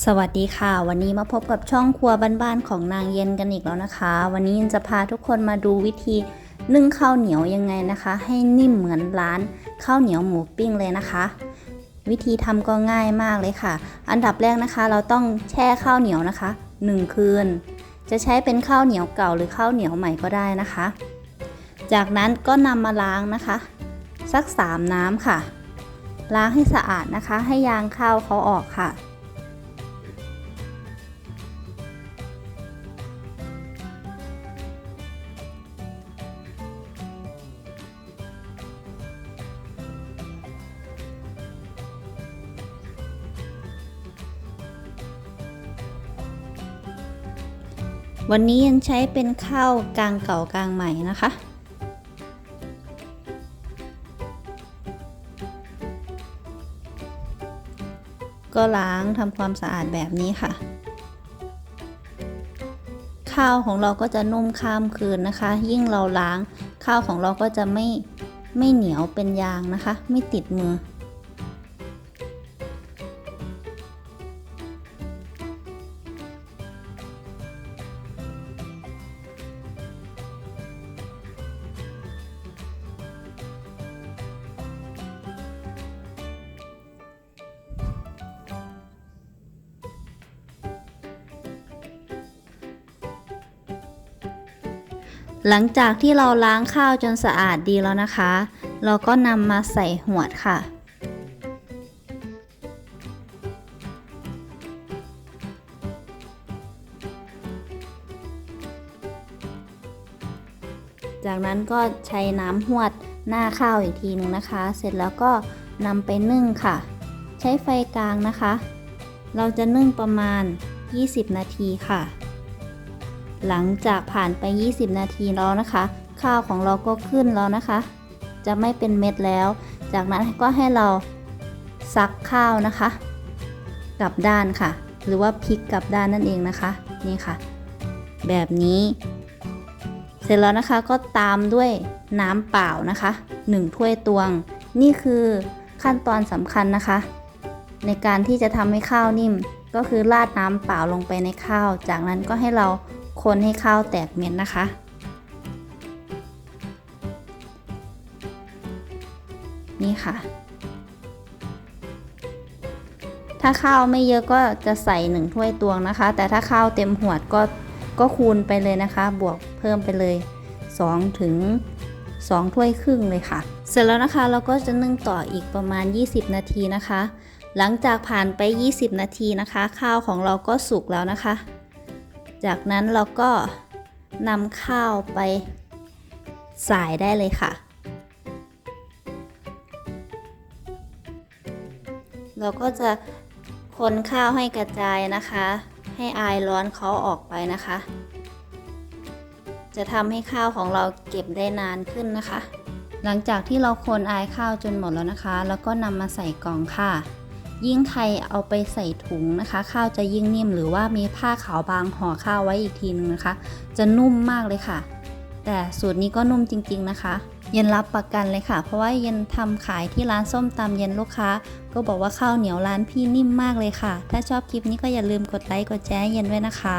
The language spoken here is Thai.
สวัสดีค่ะ วันนี้มาพบกับช่องครัวบ้านๆของนางเย็นกันอีกแล้วนะคะ วันนี้จะพาทุกคนมาดูวิธีนึ่งข้าวเหนียวยังไงนะคะ ให้นิ่มเหมือนร้านข้าวเหนียวหมูปิ้งเลยนะคะ วิธีทำก็ง่ายมากเลยค่ะ อันดับแรกนะคะ เราต้องแช่ข้าวเหนียวนะคะ 1 คืน จะใช้เป็นข้าวเหนียวเก่าหรือข้าวเหนียวใหม่ก็ได้นะคะ จากนั้นก็นำมาล้างนะคะ สัก 3 น้ำค่ะ ล้างให้สะอาดนะคะ ให้ยางข้าวเขาออกค่ะ วันนี้ยังใช้เป็นข้าวกลางเก่ากลางใหม่นะคะ ก็ล้างทำความสะอาดแบบนี้ค่ะ ข้าวของเราก็จะนุ่มข้ามคืนนะคะ ยิ่งเราล้างข้าวของเราก็จะไม่ไม่เหนียวเป็นยางนะคะ ไม่ติดมือ หลังจากที่เราล้างข้าวจนสะอาดดีแล้วนะคะ เราก็นำมาใส่หวดค่ะ จากนั้นก็ใช้น้ำหวดหน้าข้าวอีกทีนึงนะคะ เสร็จแล้วก็นำไปนึ่งค่ะ ใช้ไฟกลางนะคะ เราจะนึ่งประมาณ 20 นาทีค่ะ หลังจากผ่านไป 20 นาทีแล้วนะคะ ข้าวของเราก็ขึ้นแล้วนะคะ จะไม่เป็นเม็ดแล้ว จากนั้นก็ให้เราซักข้าวนะคะกลับด้านค่ะ หรือว่าพลิกกลับด้านนั่นเองนะคะ นี่ค่ะ แบบนี้ เสร็จแล้วนะคะก็ตามด้วยน้ำเปล่านะคะ 1 ถ้วยตวง นี่คือขั้นตอนสำคัญนะคะ ในการที่จะทำให้ข้าวนิ่มก็คือราดน้ำเปล่าลงไปในข้าว จากนั้นก็ให้เรา คนให้ข้าวแตกเม็ดนะคะ นี่ค่ะ ถ้าข้าวไม่เยอะก็จะใส่หนึ่งถ้วยตวงนะคะ แต่ถ้าข้าวเต็มหวดก็ก็คูณไปเลยนะคะ บวกเพิ่มไปเลย2ถึง2ถ้วยครึ่งเลยค่ะ เสร็จแล้วนะคะเราก็จะนึ่งต่ออีกประมาณ 20 นาทีนะคะ หลังจากผ่านไป 20 นาทีนะคะ ข้าวของเราก็สุกแล้วนะคะ จากนั้นเราก็นำข้าวไปสายได้เลยค่ะ เราก็จะคนข้าวให้กระจายนะคะ ให้อายร้อนเขาออกไปนะคะ จะทำให้ข้าวของเราเก็บได้นานขึ้นนะคะ หลังจากที่เราคนอายข้าวจนหมดแล้วนะคะ แล้วก็นำมาใส่กล่องค่ะ ยิ่งใครเอาไปใส่ถุงนะคะ ข้าวจะยิ่งนิ่มหรือว่ามีผ้าขาวบางห่อข้าวไว้อีกทีนึงนะคะ จะนุ่มมากเลยค่ะ แต่สูตรนี้ก็นุ่มจริง ๆนะคะ เย็นรับประกันเลยค่ะ เพราะว่าเย็นทำขายที่ร้านส้มตำเย็นลูกค้า ก็บอกว่าข้าวเหนียวร้านพี่นิ่มมากเลยค่ะ ถ้าชอบคลิปนี้ก็อย่าลืมกดไลค์กดแชร์เย็นไว้นะคะ